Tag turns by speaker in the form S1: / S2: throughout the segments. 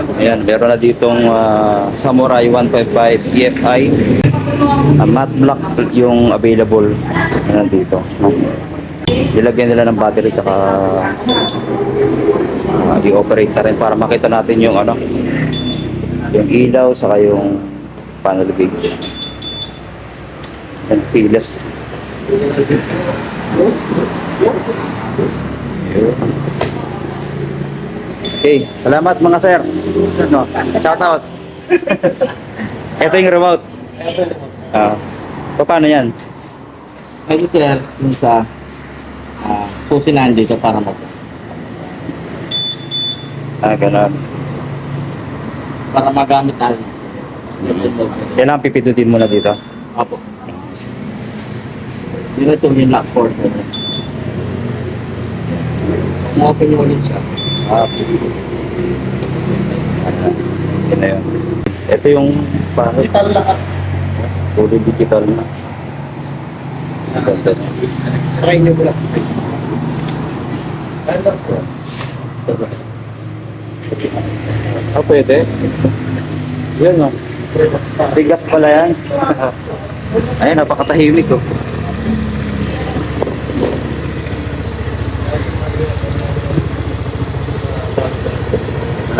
S1: Ayan, meron na ditong ah, Samurai 155 EFI. Uh, matte black yung available na nandito. Dilagyan nila ng battery tsaka ah, i-operate na rin para makita natin yung ano yung ilaw saka yung panel gauge. Yan, pilas. Okay, salamat mga sir. No, shout out. Ito yung remote. Ah. so, paano yan?
S2: Pwede sir, yung sa uh, pusilan dito para mag
S1: Ah, ganun.
S2: para magamit natin.
S1: Kailangan pipindutin mo na dito.
S2: Apo. Yun ito yung lock port sir. Mo-open nyo ulit siya.
S1: Ah. Yan na yun. Ito yung bakit
S2: Digital lahat.
S1: fully digital na. Ang Ganda na.
S2: Try nyo ko lang. Ano po? Sir.
S1: Ah, pwede. Yan o. Bigas pala yan. Ayun, napakatahimik oh.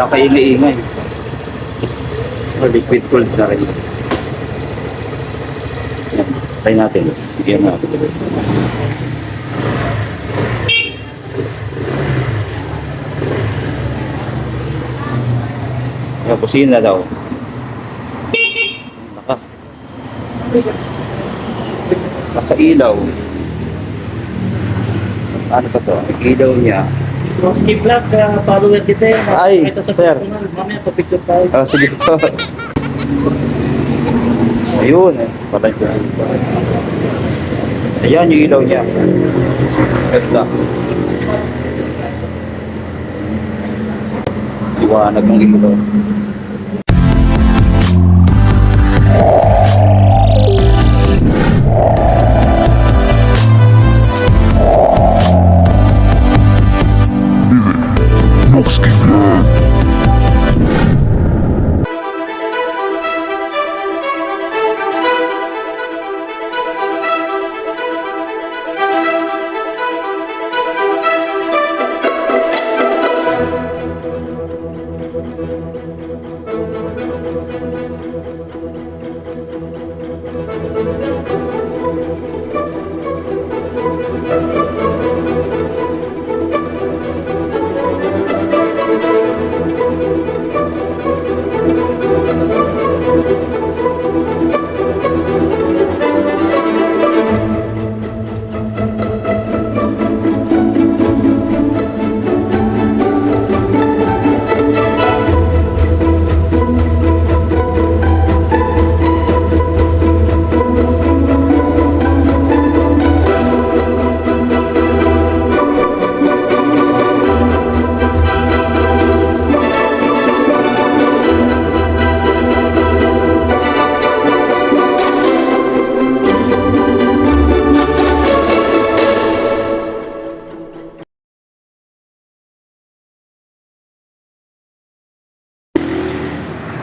S1: Wala kayo iniingay. Oh, liquid cooled na rin. Yan, try natin. Bigyan natin. Yung kusina daw. Lakas. Nasa ilaw. Ano ba to? Ang ilaw niya.
S2: Skip vlog, uh, follower kita.
S1: Ay,
S2: Ito sa
S1: sir.
S2: personal. Mamaya papicture tayo.
S1: Ah, sige po. Ayun. eh. Patay ko. Ayan yung ilaw niya. Ganda. Liwanag ng ilaw.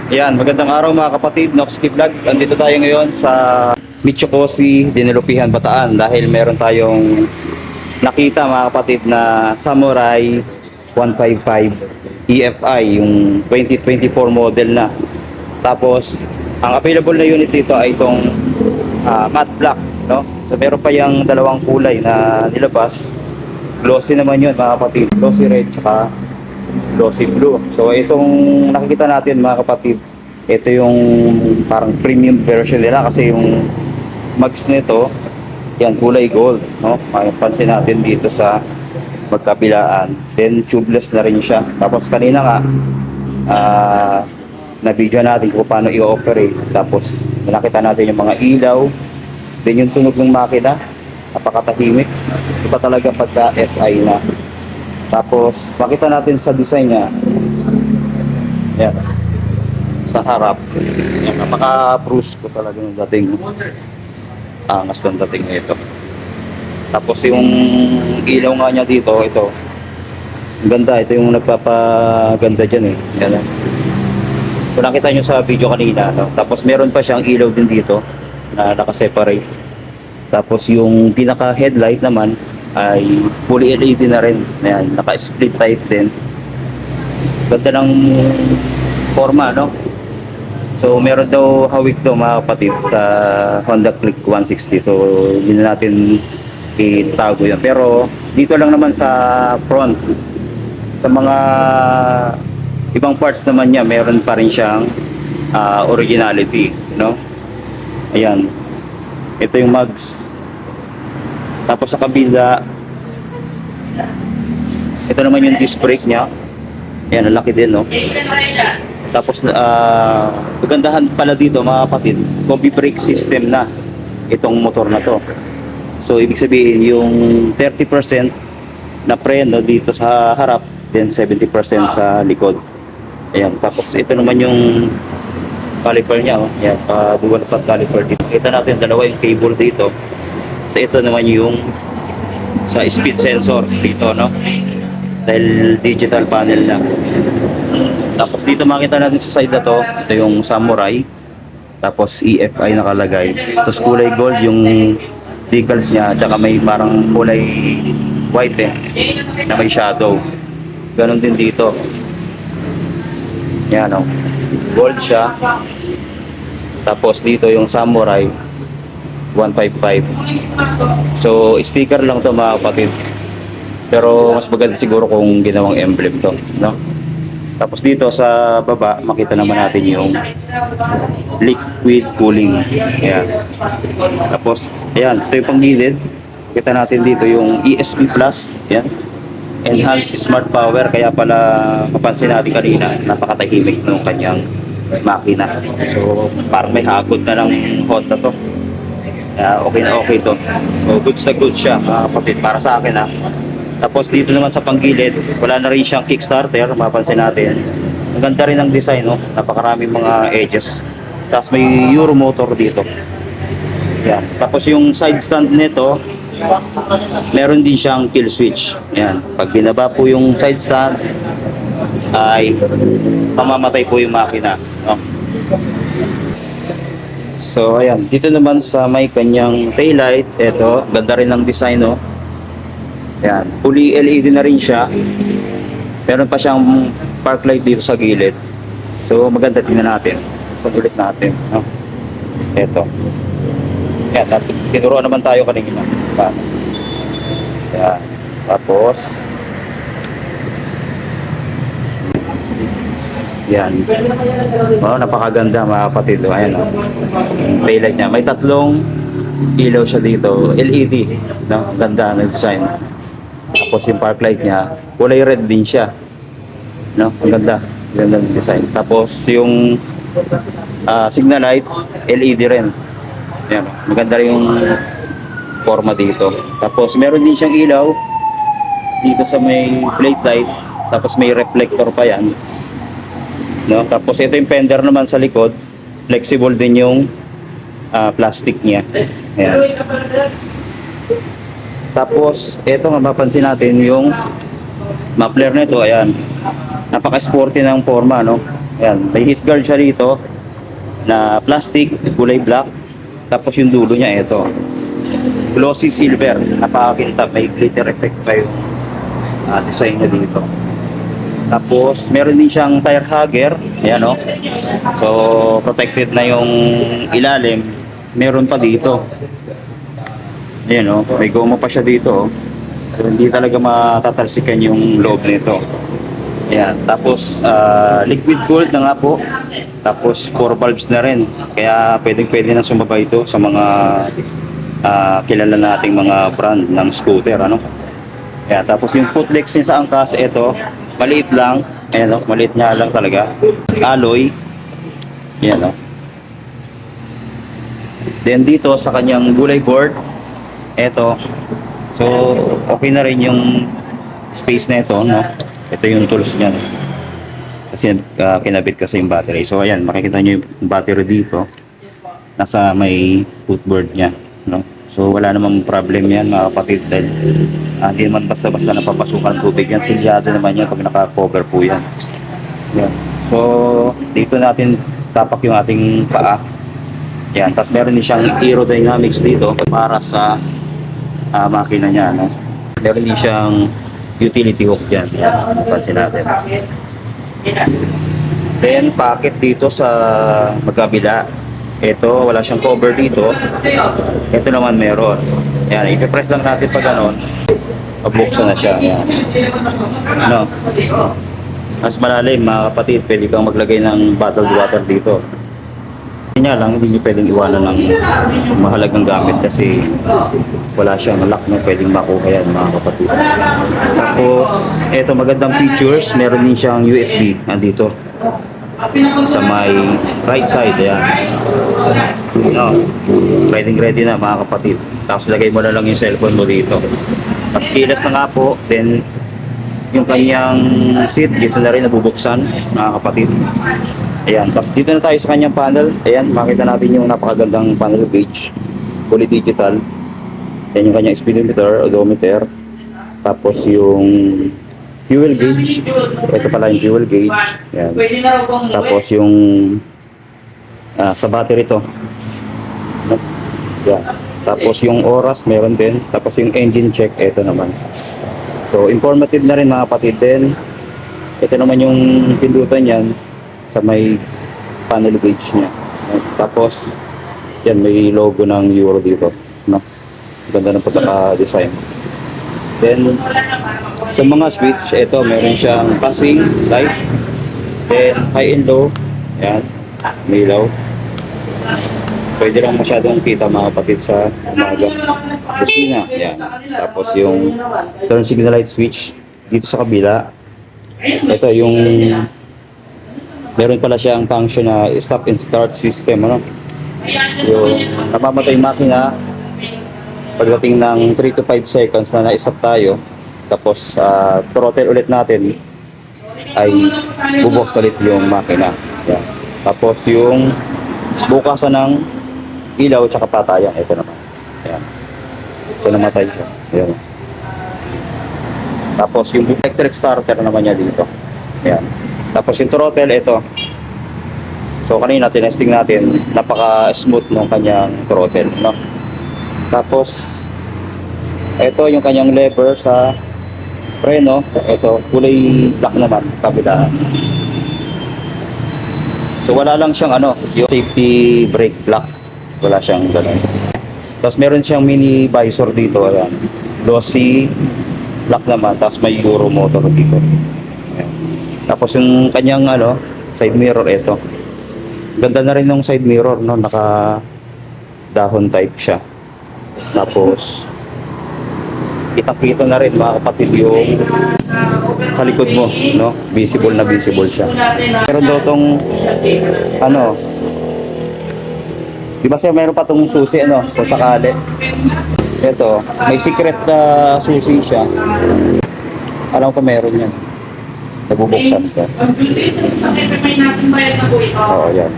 S1: Yan, magandang araw mga kapatid, Noxki Vlog. Andito tayo ngayon sa Michokosi, Dinilupihan, Bataan dahil meron tayong nakita mga kapatid na Samurai 155 EFI, yung 2024 model na. Tapos, ang available na unit dito ay itong ah, matte black, no? So meron pa yung dalawang kulay na nilabas. Glossy naman yun mga kapatid, glossy red tsaka glossy blue. So itong nakikita natin mga kapatid, ito yung parang premium version nila kasi yung mags nito, yan kulay gold, no? Mapansin natin dito sa magkabilaan. Then tubeless na rin siya. Tapos kanina nga ah na video natin kung paano i-operate. Tapos nakita natin yung mga ilaw, then yung tunog ng makina, napakatahimik. Iba talaga pagka FI na. Tapos, makita natin sa design niya. Yan. Sa harap. Yan, napaka-bruce ko talaga yung dating angas ng dating nito. Tapos yung ilaw nga niya dito, ito. Ganda, ito yung nagpapaganda dyan eh. Yan. eh. Kung nakita nyo sa video kanina, no? Tapos meron pa siyang ilaw din dito na nakaseparate. Tapos yung pinaka headlight naman ay fully LED na rin. Ayan, naka-split type din. Ganda ng forma, no? So meron daw hawig to mga kapatid sa Honda Click 160. So hindi na natin itago yan. Pero dito lang naman sa front. Sa mga ibang parts naman niya, meron pa rin siyang ah, originality, no? Ayan. Ito yung mugs. Tapos sa kabila, ito naman yung disc brake niya. Ayan, laki din, no? Tapos, ah, kagandahan pala dito, mga kapatid, combi brake system na itong motor na to. So, ibig sabihin, yung 30% na preno dito sa harap, then 70% sa likod. Ayan, tapos ito naman yung caliper niya, oh. Ayan, pa dual flat caliper dito. Kita natin dalawa yung cable dito. So, ito naman yung sa speed sensor dito, no? Dahil digital panel na. Tapos dito makita natin sa side na to, ito yung Samurai. Tapos EFI nakalagay. Tapos kulay gold yung decals niya, tsaka may parang kulay white eh, na may shadow. Ganon din dito. Yan o. Gold siya. Tapos dito yung Samurai 155. So sticker lang to mga kapatid. Pero mas maganda siguro kung ginawang emblem to, no? Tapos dito sa baba, makita naman natin yung liquid cooling. Ayan. Tapos, ayan, ito yung panggilid. Kita natin dito yung ESP Plus. Ayan. Enhanced Smart Power. Kaya pala, mapansin natin kanina, napakatahimik ng kanyang makina. So, parang may hagod na ng Honda to. Kaya okay na okay to. So, goods na goods siya, mga kapatid, para sa akin ha. Tapos dito naman sa panggilid, wala na rin siyang kickstarter, mapansin natin. Ang ganda rin ng design, no? Napakaraming mga edges. Tapos may Euro motor dito. Yan. Tapos yung side stand nito, meron din siyang kill switch. Yan. Pag binaba po yung side stand, ay mamamatay po yung makina. No? So, ayan. Dito naman sa may kanyang taillight, eto, ganda rin ng design, no? Yan. Fully LED na rin siya. Meron pa siyang park light dito sa gilid. So, maganda tingnan natin. So, ulit natin. No? Ito. Yan. nat- Tinuruan naman tayo kanina. Paano? Yan. Tapos, yan. Oh, napakaganda mga kapatid. Oh, Ayan, oh. Taillight niya. May tatlong ilaw siya dito. LED. No? Ganda na design. Tapos yung park light niya, kulay red din siya. No? Ang ganda. Ganda ng design. Tapos yung ah, signal light, LED rin. Yan. Maganda rin yung forma dito. Tapos meron din siyang ilaw dito sa may plate light. Tapos may reflector pa yan. No? Tapos ito yung fender naman sa likod. Flexible din yung ah, plastic niya. Ayan. Tapos, ito nga mapansin natin yung muffler nito, ayan. Napaka-sporty ng forma, no? Ayan, may heat guard siya dito na plastic, kulay black. Tapos yung dulo niya, ito. Glossy silver, napakakintab, may glitter effect pa yung ah, design niya dito. Tapos, meron din siyang tire hugger, ayan, no? So, protected na yung ilalim. Meron pa dito. Ayan oh, may goma pa siya dito oh. So, hindi talaga matatalsikan yung loob nito. Ayan, tapos ah, liquid gold na nga po. Tapos four valves na rin. Kaya pwedeng pwede na sumaba ito sa mga ah, kilala nating mga brand ng scooter ano. Ayan, tapos yung footlegs niya sa angkas, ito, maliit lang. Ayan oh, maliit nga lang talaga. Alloy. Ayan oh. Then dito sa kanyang gulay board, eto. So, okay na rin yung space na ito, no? Ito yung tools niya. Kasi uh, kinabit kasi yung battery. So, ayan, makikita nyo yung battery dito. Nasa may footboard niya, no? So, wala namang problem yan, mga kapatid. Dahil ah, hindi naman basta-basta napapasukan ng tubig yan. Silyado naman yan pag naka-cover po yan. Yan. So, dito natin tapak yung ating paa. Yan, tapos meron din siyang aerodynamics dito para sa ah, makina niya. No? Meron din siyang utility hook dyan. Yan, pansin natin. Then, packet dito sa magkabila. Ito, wala siyang cover dito. Ito naman meron. Yan, ipipress lang natin pag ganon. Mabuksan na siya. Yan. Ano? Mas malalim mga kapatid, pwede kang maglagay ng bottled water dito. Nga lang, hindi nyo pwedeng iwanan ng mahalagang gamit kasi wala siyang lock na pwedeng makuha yan mga kapatid. Tapos, eto magandang features, meron din siyang USB nandito sa may right side yan. No, ready ready na mga kapatid. Tapos lagay mo na lang yung cellphone mo dito. Tapos kilas na nga po, then yung kanyang seat dito na rin nabubuksan mga kapatid. Ayan, tapos dito na tayo sa kanyang panel. Ayan, makita natin yung napakagandang panel gauge. Fully digital. Ayan yung kanyang speedometer, odometer. Tapos yung fuel gauge. Ito pala yung fuel gauge.
S2: Bang
S1: Tapos yung ah, sa battery to. Yan. Tapos yung oras meron din. Tapos yung engine check ito naman. So informative na rin mga kapatid din. Ito naman yung pindutan niyan sa may panel gauge niya. Tapos yan may logo ng Euro dito, no? Ganda ng pagkaka-design. Then sa mga switch, ito meron siyang passing light, then high and low, yan, may ilaw. Pwede lang masyadong kita mga kapatid sa umaga. Kusina, yan. Tapos yung turn signal light switch dito sa kabila. Ito yung meron pala siyang function na stop and start system, ano? Yung namamatay makina pagdating ng 3 to 5 seconds na na-stop tayo tapos ah, throttle ulit natin ay bubuks ulit yung makina. Yan. Tapos yung bukasan ng ilaw at patayan. Ito naman. Yan. So namatay siya. Yan. Tapos yung electric starter naman niya dito. Yan. Tapos yung throttle, ito. So kanina tinesting natin, napaka-smooth ng kanyang throttle. No? Tapos, ito yung kanyang lever sa preno. Ito, kulay black naman, kabila. So wala lang siyang ano, yung safety brake lock. Wala siyang ganun. Tapos meron siyang mini visor dito, ayan. Glossy black naman, tapos may Euro motor dito. Ayan. Tapos yung kanyang ano, side mirror ito. Ganda na rin ng side mirror, no? Naka dahon type siya. Tapos kita-kita na rin mga kapatid yung sa likod mo, no? Visible na visible siya. Meron daw tong ano, Di ba sir, meron pa tong susi, ano, kung sakali. Ito, may secret na susi siya. Alam ko meron yan. Nabubuksan ka. Oo, yan.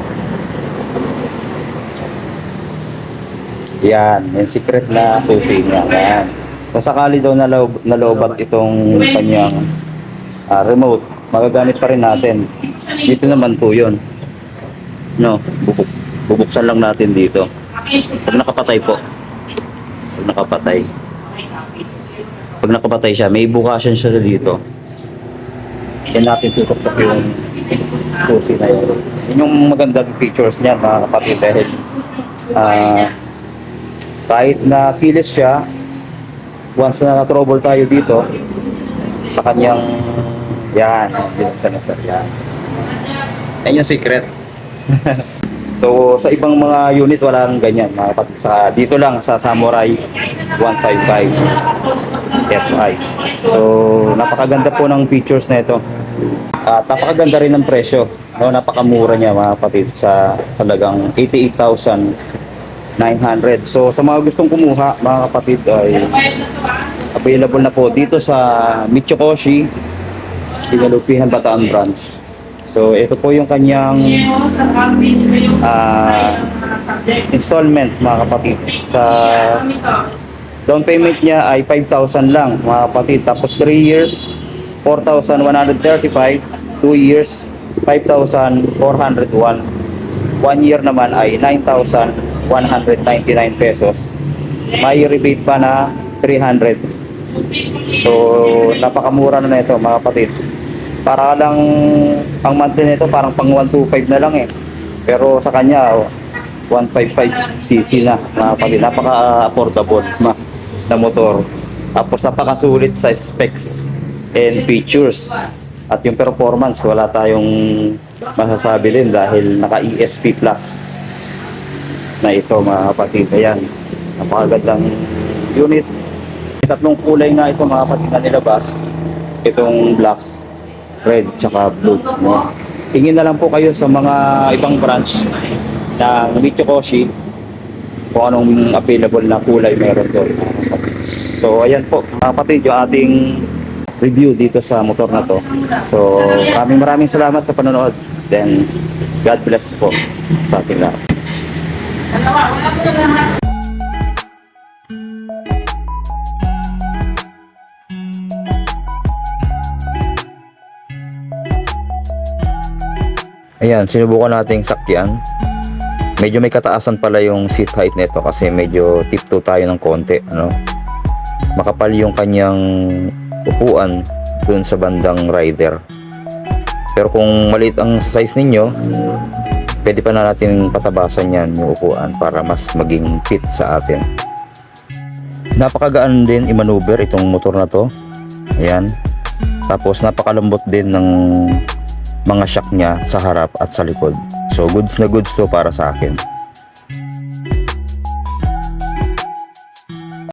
S1: Yan, yung secret na susi niya. Yan. Kung sakali daw naloob, naloobat itong kanyang ah, remote, magagamit pa rin natin. Dito naman po yun. No, bubuk bubuksan lang natin dito. Pag nakapatay po. Pag nakapatay. Pag nakapatay siya, may bukasan siya dito. Yan natin susok-sok yung susi na yun. Yun yung magandang features niya mga kapatid dahil ah, kahit na kilis siya, once na na-trouble tayo dito, sa kanyang yan, binuksan na sir, yan. Yan yung secret. so, sa ibang mga unit, walang ganyan. Mga kapatid. Sa, dito lang, sa Samurai 155 FI. So, napakaganda po ng features na ito. At napakaganda rin ng presyo. No, napakamura niya mga kapatid sa talagang 88,900. So, sa mga gustong kumuha, mga kapatid, ay available na po dito sa Michikoshi, Tinalupihan, Bataan Branch. So, ito po yung kanyang ah, installment, mga kapatid. Sa down payment niya ay 5,000 lang, mga kapatid. Tapos 3 years, 4,135. 2 years, 5,401. One year naman ay 9,199 pesos. May rebate pa na 300. So, napakamura na nito mga kapatid. Para lang, ang monthly nito parang pang 125 na lang eh. Pero sa kanya, oh, 155cc na mga kapatid. Napaka-affordable ma na motor. Tapos napakasulit sa specs and features. At yung performance, wala tayong masasabi din dahil naka ESP Plus na ito mga kapatid. Ayan, napakagandang unit. Tatlong kulay nga ito mga kapatid na nilabas. Itong black, red, tsaka blue. No? Tingin na lang po kayo sa mga ibang branch ng Mitsukoshi kung anong available na kulay meron doon. So ayan po mga kapatid yung ating review dito sa motor na to. So maraming maraming salamat sa panonood. Then God bless po sa ating Ayan, sinubukan nating sakyan. Medyo may kataasan pala yung seat height nito kasi medyo tiptoe tayo ng konti, ano. Makapal yung kanyang upuan dun sa bandang rider. Pero kung maliit ang size ninyo, pwede pa na natin patabasan yan yung upuan para mas maging fit sa atin. Napakagaan din i-maneuver itong motor na to. Ayan. Tapos napakalambot din ng mga shock niya sa harap at sa likod. So goods na goods to para sa akin.